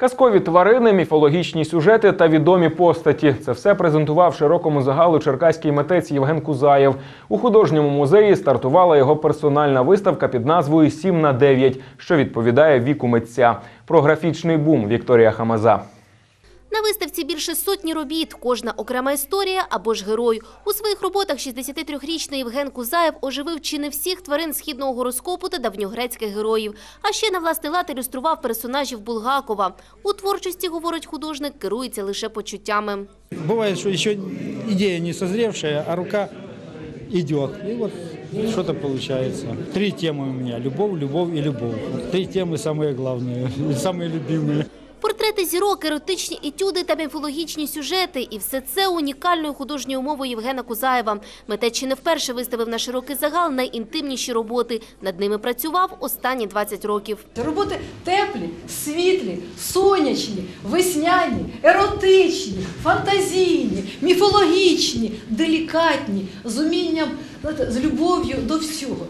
Казкові тварини, міфологічні сюжети та відомі постаті це все презентував широкому загалу черкаський митець Євген Кузаєв. У художньому музеї стартувала його персональна виставка під назвою «7 на 9», що відповідає віку митця. Про графічний бум Вікторія Хамаза. На виставці більше сотні робіт, кожна окрема історія або ж герой. У своїх роботах 63-річний Євген Кузаєв оживив чи не всіх тварин східного гороскопу та давньогрецьких героїв. А ще на власний лад ілюстрував персонажів Булгакова. У творчості, говорить художник, керується лише почуттями. Бывает, что еще идея не созревшая, а рука идет. И вот что-то получается. Три темы у меня. Любовь, любовь и любовь. Вот Три темы самые главные, самые любимые. Портрети зірок, еротичні етюди та міфологічні сюжети. І все це унікальною художньою мовою Євгена Кузаєва. Митець чи не вперше виставив на широкий загал найінтимніші роботи. Над ними працював останні 20 років. Роботи теплі, світлі, сонячні, весняні, еротичні, фантазійні, міфологічні, делікатні, з умінням, з любов'ю до всього.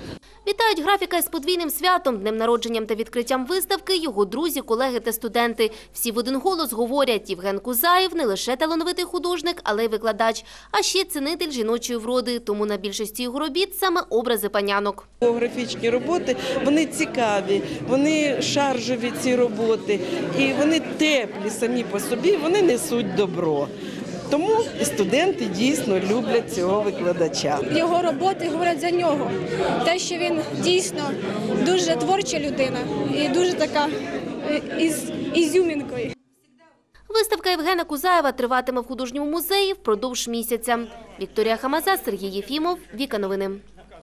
Вітають графіка із подвійним святом, днем народженням та відкриттям виставки його друзі, колеги та студенти. Всі в один голос говорять, Євген Кузаєв не лише талановитий художник, але й викладач, а ще цінитель жіночої вроди. Тому на більшості його робіт саме образи панянок. Географічні роботи вони цікаві, вони шаржові ці роботи, і вони теплі самі по собі, вони несуть добро. Тому студенти дійсно люблять цього викладача. Його роботи говорять за нього. Те, що він дійсно дуже творча людина і дуже така е, із ізюмінкою. Виставка Євгена Кузаєва триватиме в художньому музеї впродовж місяця. Вікторія Хамаза, Сергій Єфімов, Віка Новини.